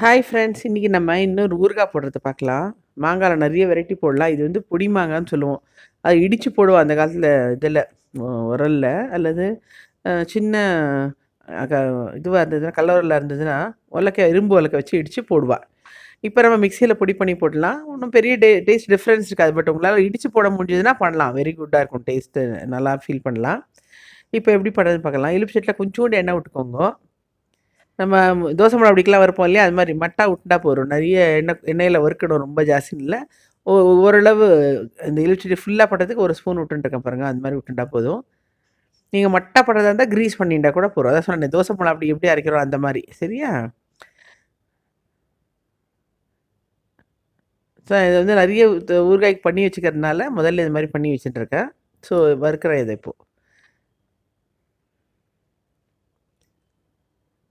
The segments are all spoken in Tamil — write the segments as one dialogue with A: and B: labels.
A: ஹாய் ஃப்ரெண்ட்ஸ் இன்றைக்கி நம்ம இன்னொரு ஊறுகாய் போடுறது பார்க்கலாம். மாங்காயில் நிறைய வெரைட்டி போடலாம். இது வந்து பொடி மாங்கான்னு சொல்லுவோம். அது இடித்து போடுவோம் அந்த காலத்தில் இதில் உரலில். அல்லது சின்ன இதுவாக இருந்ததுன்னா கல்லூரில் இருந்ததுன்னா உலக்க இரும்பு உலக்க வச்சு இடித்து போடுவாள் இப்போ நம்ம மிக்சியில் பொடி பண்ணி போடலாம் ஒன்றும் பெரிய டே டேஸ்ட் டிஃப்ரென்ஸ் இருக்காது. பட் உங்களால் இடித்து போட முடிஞ்சதுன்னா பண்ணலாம். வெரி குட்டாக இருக்கும். டேஸ்ட்டு நல்லா ஃபீல் பண்ணலாம். இப்போ எப்படி பண்ணுறதுன்னு பார்க்கலாம். எலுப்பு செட்டில் கொஞ்சோண்டு எண்ணெய் விட்டுக்கோங்க. நம்ம தோசை மாவு அப்படிக்கெல்லாம் வறுப்போம் இல்லையா? அது மாதிரி மட்டா விட்டுட்டா போதும் நிறைய எண்ணெய் எண்ணெயில் வறுக்கணும் ரொம்ப ஜாஸ்தி இல்லை. ஓ- ஓரளவு இந்த இலிச்சிட்டி ஃபுல்லாக பட்டதுக்கு ஒரு ஸ்பூன் விட்டுருக்கேன் பாருங்கள் அந்த மாதிரி விட்டுட்டா போதும். நீங்கள் மட்டா பட்டதாக இருந்தால் க்ரீஸ் பண்ணிட்டா கூட போதும். அதான் சொன்னேன் தோசை மாவு அப்படி எப்படி அரைக்கிறோம் அந்த மாதிரி. சரியா? ஸோ இது வந்து நிறைய ஊறுகாய்க்கு பண்ணி வச்சுக்கிறதுனால முதல்ல இது மாதிரி பண்ணி வச்சுட்டுருக்கேன். ஸோ வறுக்கிறேன் இதை இப்போது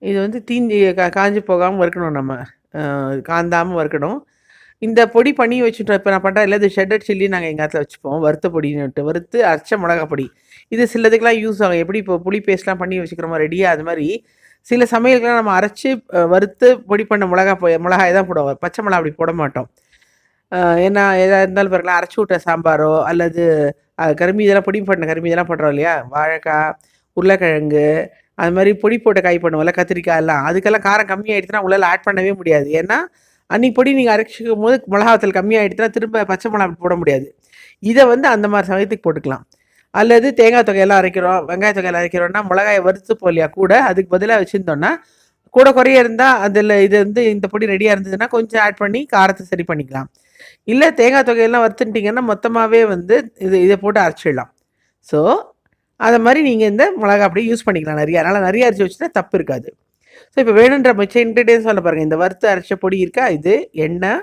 A: இது வந்து தீஞ்சி கா காஞ்சு போகாமல் வறுக்கணும் நம்ம. காந்தாமல் வறுக்கணும். இந்த பொடி பண்ணி வச்சுட்டோம். இப்போ நான் பண்ணுறேன் இல்லை இது ஷெட்டட் சில்லி நாங்கள் எங்கள் இடத்துல வச்சுப்போம். வறுத்த பொடின்னுட்டு. வறுத்து அரைச்ச மிளகா பொடி. இது சிலதுக்கெல்லாம் யூஸ் ஆகும். எப்படி இப்போ புளி பேஸ்ட்லாம் பண்ணி வச்சுக்கிறோமோ ரெடியாக அது மாதிரி சில சமையல்கள்லாம் நம்ம அரைச்சி வறுத்து பொடி பண்ண மிளகா மிளகாய் தான் போடுவோம். பச்சை மிளகா அப்படி போட மாட்டோம். ஏன்னா எதாக இருந்தாலும் பிறகுலாம் அரைச்சி விட்ட சாம்பாரோ அல்லது அஹ், கருமி இதெல்லாம் பொடி பண்ண கருமி இதெல்லாம் பண்ணுறோம் இல்லையா? வாழைக்காய் உருளைக்கிழங்கு அது மாதிரி பொடி போட்ட காய் பண்ணுவோம்ல கத்திரிக்காய் எல்லாம். அதுக்கெல்லாம் காரம் கம்மியாயிடுச்சுன்னா உங்களால் ஆட் பண்ணவே முடியாது. ஏன்னா அன்னைக்கு பொடி நீங்கள் அரைச்சிக்கும் போது மிளகாத்தல் கம்மியாயிடுச்சுன்னா திரும்ப பச்சை மிளகா போட முடியாது. இதை வந்து அந்த மாதிரி சமயத்துக்கு போட்டுக்கலாம். அல்லது தேங்காய் தொகையெல்லாம் அரைக்கிறோம் வெங்காய தொகையெல்லாம் அரைக்கிறோம்னா மிளகாயை வறுத்து போலியா கூட அதுக்கு பதிலாக வச்சுருந்தோன்னா கூட குறைய இருந்தால் அதில் இது வந்து இந்த பொடி ரெடியாக இருந்ததுன்னா கொஞ்சம் ஆட் பண்ணி காரத்தை சரி பண்ணிக்கலாம். இல்லை தேங்காய் தொகையெல்லாம் வறுத்துட்டிங்கன்னா மொத்தமாகவே வந்து இது இதை போட்டு அரைச்சிடலாம். ஸோ அதை மாதிரி நீங்கள் இந்த மிளகா அப்படியே யூஸ் பண்ணிக்கலாம் நிறையா. அதனால் நிறைய அரைச்சி வச்சுன்னா தப்பு இருக்காது. ஸோ இப்போ வேணுன்ற மிச்ச இன்க்ரீடியன்ஸ் சொல்ல பாருங்கள் இந்த வறுத்து அரைச்ச பொடி இருக்கா? இது எண்ணெய்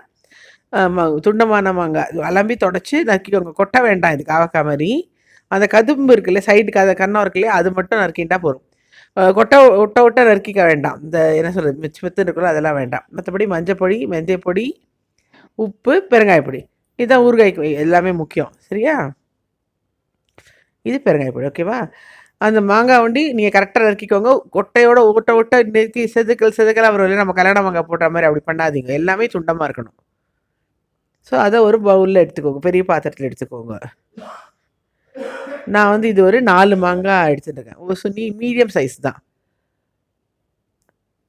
A: துண்டமான மாங்காய். இது அலம்பி தொடச்சி நறுக்கிக்கோங்க. கொட்டை வேண்டாம் இது காவக்காய் மாதிரி. அந்த கதும்பு இருக்குல்ல சைடுக்கு அதை கண்ணம் இருக்குல்ல அது மட்டும் நறுக்கிட்டா போதும். கொட்டை ஒட்ட ஒட்ட நறுக்கிக்க வேண்டாம். இந்த என்ன சொல்கிறது மிச்சம் மித்து இருக்குல்ல அதெல்லாம் வேண்டாம். மற்றபடி மஞ்சப்பொடி பொடி உப்பு பெருங்காயப்பொடி. இதுதான் ஊறுகாய்க்கு எல்லாமே முக்கியம். சரியா? இது பெருங்காயப்பொடி ஓகேவா அந்த மாங்காய் வண்டி நீங்கள் கரெக்டாக நறுக்கிக்கோங்க. கொட்டையோட ஓட்ட ஓட்ட நெருக்கி செதுக்கல் செதுக்கலாக வரும் இல்லையா நம்ம கல்யாண மாங்காய் போட்ட மாதிரி அப்படி பண்ணாதீங்க. எல்லாமே துண்டமாக இருக்கணும். ஸோ அதை ஒரு பவுலில் எடுத்துக்கோங்க. பெரிய பாத்திரத்தில் எடுத்துக்கோங்க. நான் வந்து இது ஒரு நாலு மாங்காய் எடுத்துட்டுருக்கேன். ஒரு சுனி மீடியம் சைஸ் தான்.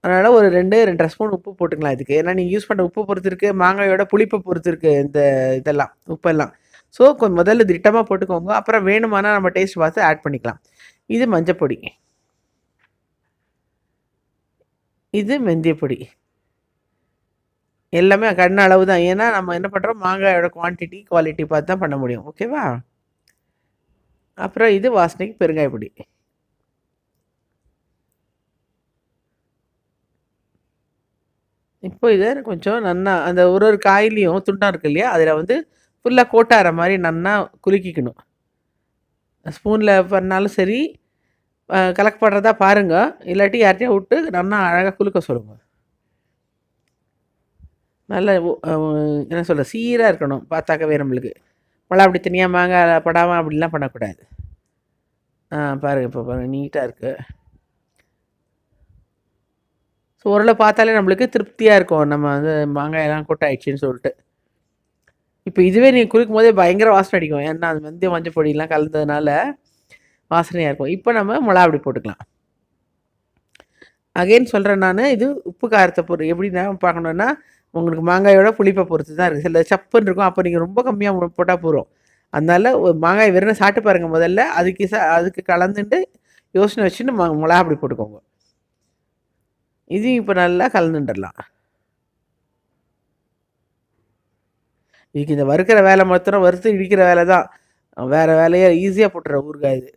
A: அதனால் ஒரு ரெண்டு ரெண்டரை ஸ்பூன் உப்பு போட்டுக்கலாம் இதுக்கு. ஏன்னா நீங்கள் யூஸ் பண்ணுற உப்பு பொறுத்து இருக்குது மாங்காயோட புளிப்பை பொறுத்துருக்கு இந்த இதெல்லாம் உப்பெல்லாம். ஸோ கொஞ்சம் முதல்ல திட்டமாக போட்டுக்கோங்க. அப்புறம் வேணுமானா நம்ம டேஸ்ட் பார்த்து ஆட் பண்ணிக்கலாம். இது மஞ்சப்பொடி இது மெந்தியப்பொடி எல்லாமே கண்ண அளவு தான் ஏன்னா நம்ம என்ன பண்ணுறோம் மாங்காயோட குவான்டிட்டி குவாலிட்டி பார்த்து தான் பண்ண முடியும். ஓகேவா அப்புறம் இது வாசனைக்கு பெருங்காய பொடி. இப்போ இதை கொஞ்சம் நன்னா அந்த ஒரு ஒரு காயிலையும் துண்டம் இருக்கு இல்லையா? அதில் வந்து ஃபுல்லாக கோட்டார மாதிரி நன்னா குலுக்கிக்கணும். ஸ்பூனில் பண்ணாலும் சரி கலெக்ட் பண்ணுறதா பாருங்கள் இல்லாட்டி யார்ட்டையும் விட்டு நன்னா அழகாக குலுக்க சொல்லுங்கள் நல்ல என்ன சொல்கிற சீராக இருக்கணும். பார்த்தாக்கவே நம்மளுக்கு. பழம் அப்படி தனியாக மாங்காய் படாமல் அப்படிலாம் பண்ணக்கூடாது. ஆ பாருங்கள் இப்போ பாருங்கள் நீட்டாக இருக்குது ஸோ ஓரளவு பார்த்தாலே நம்மளுக்கு திருப்தியாக இருக்கும். நம்ம வந்து மாங்காயெல்லாம் கொட்டாயிடுச்சின்னு சொல்லிட்டு. இப்போ இதுவே நீங்கள் குளிக்கும் போதே பயங்கர வாசனை அடிக்கும். ஏன்னா அது வந்து மஞ்சள் பொடியெலாம் கலந்ததுனால வாசனையாக இருக்கும். இப்போ நம்ம மிளகா அப்படி போட்டுக்கலாம். அகைன் சொல்கிறேன் நான் இது உப்பு காரத்தை பொறு நான் பார்க்கணுன்னா உங்களுக்கு மாங்காயோட புளிப்பை பொறுத்து தான் இருக்குது சில சப்புன்னு இருக்கும். அப்போ நீங்கள் ரொம்ப கம்மியாக போட்டால் போதும். அதனால் ஒரு மாங்காய் வெறும் சாப்பிட்டு பாருங்கள் முதல்ல. அதுக்கு ச அதுக்கு கலந்துட்டு யோசனை வச்சுட்டு ம மிளகா அப்படி போட்டுக்கோங்க. இதையும் இப்போ நல்லா கலந்துட்டுடலாம் இதுக்கு இந்த வறுக்கிற வேலை மாத்திரம் வறுத்து இடிக்கிற வேலை தான். வேறு வேலையை ஈஸியாக போட்டுற ஊறுகாய் இது.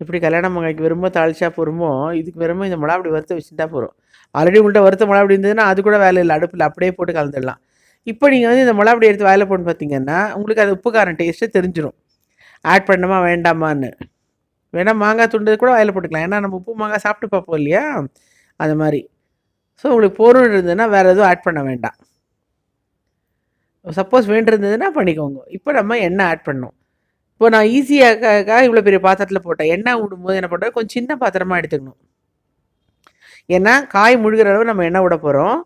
A: இப்படி கல்யாண மாங்காய்க்கு வெறுமோ தாளிச்சா போருமோ இதுக்கு வெறுமோ இந்த மிளகா அப்படி வறுத்து வச்சுட்டா போகிறோம் ஆல்ரெடி உங்கள்கிட்ட வறுத்த மிளகா அப்படி இருந்ததுன்னா அது கூட வேலை இல்லை. அடுப்பில் அப்படியே போட்டு கலந்துடலாம். இப்போ நீங்கள் வந்து இந்த மிளகா அப்படி எடுத்து வேலை போட்டு பார்த்தீங்கன்னா உங்களுக்கு அது உப்பு காரம் டேஸ்ட்டு தெரிஞ்சிடும் ஆட் பண்ணணுமா வேண்டாமான்னு. வேணால் மாங்காய் துண்டு கூட வயலில் போட்டுக்கலாம். ஏன்னா நம்ம உப்பு மாங்காய் சாப்பிட்டு பார்ப்போம் இல்லையா? அந்த மாதிரி. ஸோ உங்களுக்கு போரும் இருந்ததுன்னா வேறு எதுவும் ஆட் பண்ண வேண்டாம். சப்போஸ் வேண்டியிருந்ததுன்னா பண்ணிக்கோங்க. இப்போ நம்ம எண்ணெய் ஆட் பண்ணோம் இப்போ நான் ஈஸியாக இவ்வளோ பெரிய பாத்திரத்தில் போட்டேன். எண்ணெய் விடும்போது என்ன பண்ணுறேன் கொஞ்சம் சின்ன பாத்திரமாக எடுத்துக்கணும். ஏன்னா காய் முழுகிற அளவு நம்ம எண்ணெய் விட போகிறோம்.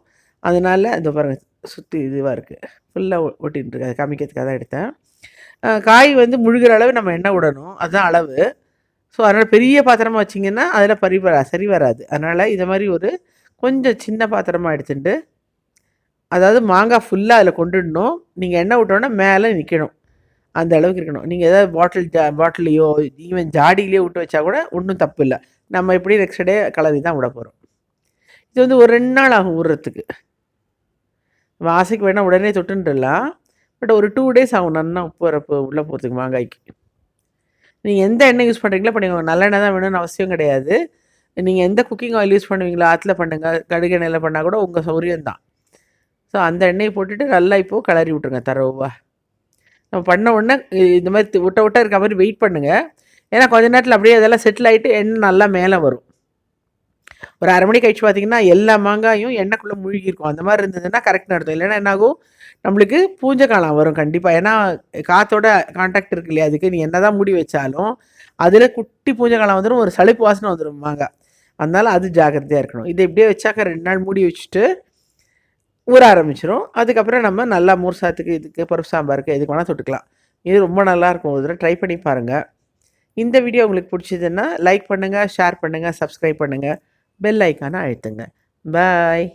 A: அதனால இந்த பாருங்கள் சுற்றி இதுவாக இருக்குது ஃபுல்லாக ஒட்டின்னு இருக்கு. அது காமிக்கிறதுக்காக தான் எடுத்தேன். காய் வந்து முழுகிற அளவு நம்ம எண்ணெய் விடணும் அதுதான் அளவு. ஸோ அதனால் பெரிய பாத்திரமாக வச்சிங்கன்னா அதில் பரி சரி வராது. அதனால் இதை மாதிரி ஒரு கொஞ்சம் சின்ன பாத்திரமாக எடுத்துட்டு அதாவது மாங்காய் ஃபுல்லாக அதில் கொண்டுடணும். நீங்கள் எண்ணெய் விட்டோன்னா மேலே நிற்கணும் அந்த அளவுக்கு இருக்கணும். நீங்கள் ஏதாவது பாட்டில் ஜா பாட்டிலையோ ஈவன் ஜாடியிலையோ விட்டு வச்சா கூட ஒன்றும் தப்பு இல்லை. நம்ம எப்படி நெக்ஸ்ட் டே கலரி தான் விட போகிறோம் இது வந்து ஒரு ரெண்டு நாள் ஆகும் ஊறுறதுக்கு நம்ம ஆசைக்கு வேணால் உடனே தொட்டுன்றலாம் பட் ஒரு டூ டேஸ் ஆகும் நல்லா உப்பு வரப்பு உள்ளே போகிறதுக்கு மாங்காய்க்கு. நீங்கள் எந்த எண்ணெய் யூஸ் பண்ணுறீங்களோ பண்ணிக்கோங்க நல்லெண்ணெய் தான் வேணும்னு அவசியம் கிடையாது. நீங்கள் எந்த குக்கிங் ஆயில் யூஸ் பண்ணுவீங்களோ ஆற்றுல பண்ணுங்கள் கடுகு எண்ணெயில் பண்ணால் கூட உங்கள் சௌரியம் தான். ஸோ அந்த எண்ணெயை போட்டுட்டு நல்லா இப்போது கிளறி விட்ருங்க தரவா. நம்ம பண்ண உடனே இந்த மாதிரி விட்ட விட்ட இருக்க மாதிரி வெயிட் பண்ணுங்கள் ஏன்னா கொஞ்ச நேரத்தில் அப்படியே அதெல்லாம் செட்டில் ஆகிட்டு எண்ணெய் நல்லா மேலே வரும். ஒரு அரை மணி கழிச்சு பார்த்தீங்கன்னா எல்லா மாங்காயும் எண்ணெய்க்குள்ளே மூழ்கியிருக்கும். அந்த மாதிரி இருந்ததுன்னா கரெக்ட் நடத்தும் இல்லைன்னா என்னாகும் நம்மளுக்கு பூஞ்சை காலம் வரும் கண்டிப்பாக ஏன்னா காற்றோட காண்டாக்ட் இருக்கு இல்லையா? அதுக்கு நீ என்ன தான் மூடி வச்சாலும் அதில் குட்டி பூஞ்சை காலம் வந்துடும் ஒரு சளிப்பு வாசனை வந்துடும் மாங்காய் அதனால அது ஜாக்கிரதையாக இருக்கணும். இதை இப்படியே வச்சாக்க ரெண்டு நாள் மூடி வச்சுட்டு ஊற ஆரம்பிச்சிடும் அதுக்கப்புறம் நம்ம நல்லா மூர் சாத்துக்கு இதுக்கு பருப்பு சாம்பாருக்கு எதுக்கு வேணால் தொட்டுக்கலாம். இது ரொம்ப நல்லாயிருக்கும் ஒரு தடவை ட்ரை பண்ணி பாருங்கள் இந்த வீடியோ உங்களுக்கு பிடிச்சதுன்னா லைக் பண்ணுங்கள் ஷேர் பண்ணுங்கள் சப்ஸ்கிரைப் பண்ணுங்கள் பெல் ஐக்கானை அழுத்துங்க. பாய்